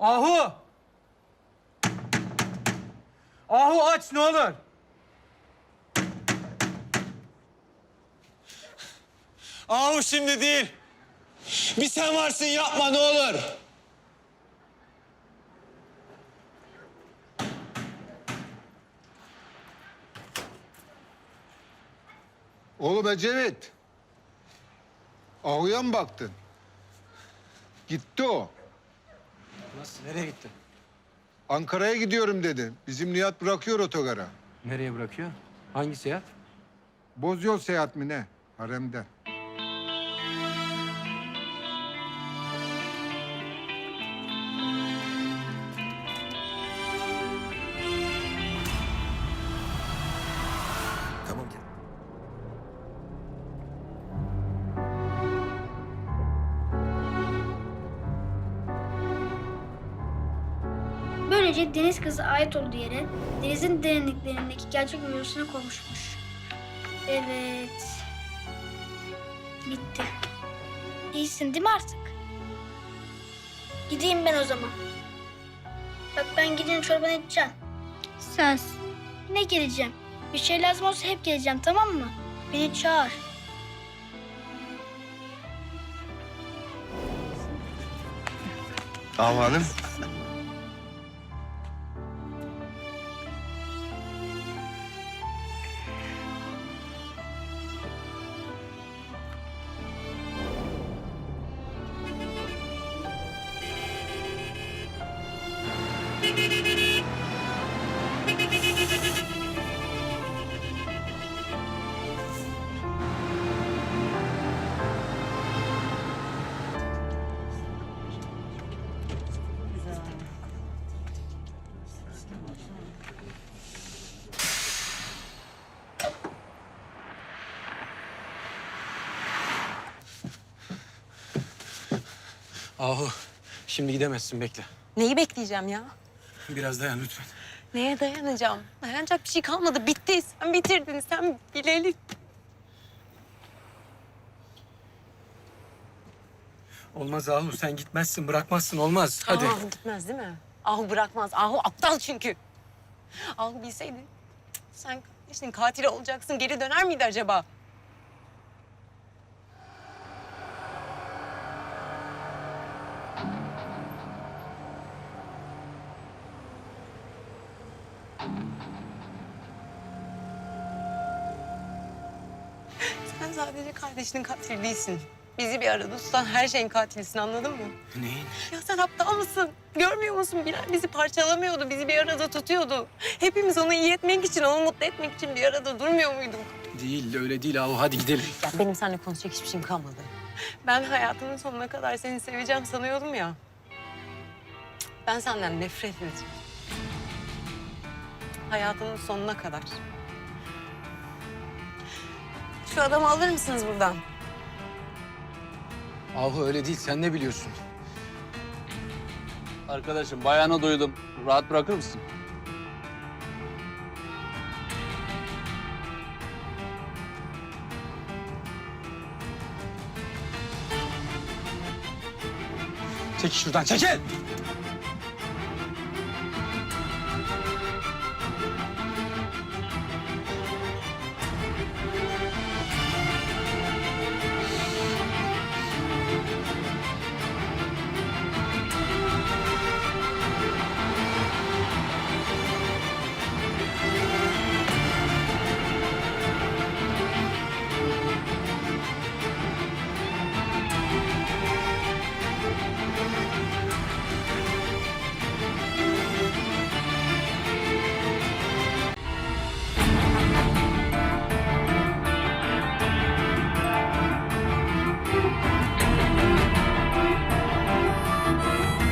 Ahu! Ahu aç ne olur. Ahu şimdi değil. Bir sen varsın yapma ne olur. Oğlum Ecevit. Ahuya mı baktın? Gitti o. Nasıl? Nereye gitti? Ankara'ya gidiyorum dedi. Bizim Nihat bırakıyor otogara. Nereye bırakıyor? Hangi seyahat? Bozyol seyahat mi ne? Haremden. Böylece deniz kızı ait olduğu yere denizin derinliklerindeki gerçek vücuduna konmuşmuş. Evet. Bitti. İyisin değil mi artık? Gideyim ben o zaman. Bak ben gidince çorbanı içeceğim. Söz. Ne geleceğim? Bir şey lazım olsa hep geleceğim tamam mı? Beni çağır. Amanım. Ahu şimdi gidemezsin bekle. Neyi bekleyeceğim ya? Biraz dayan lütfen. Neye dayanacağım? Dayanacak bir şey kalmadı. Bitti. Sen bitirdin. Sen bileli. Olmaz Ahu sen gitmezsin bırakmazsın olmaz. Hadi. Ahu gitmez değil mi? Ahu bırakmaz. Ahu aptal çünkü. Ahu bilseydi sen kardeşinin katili olacaksın. Geri döner miydi acaba? Sen sadece kardeşinin katili değilsin. Bizi bir arada tutan her şeyin katilisin anladın mı? Neyin? Ya sen aptal mısın? Görmüyor musun? Bilal bizi parçalamıyordu, bizi bir arada tutuyordu. Hepimiz onu iyi etmek için, onu mutlu etmek için bir arada durmuyor muyduk? Değil öyle değil Ahu hadi gidelim. Ya benim seninle konuşacak hiçbir şeyim kalmadı. Ben hayatımın sonuna kadar seni seveceğim sanıyordum ya. Ben senden nefret edeceğim. Hayatımın sonuna kadar. Şu adamı alır mısınız buradan? Ahu öyle değil sen ne biliyorsun? Arkadaşım bayana duydum. Rahat bırakır mısın? Çekil şuradan çekil.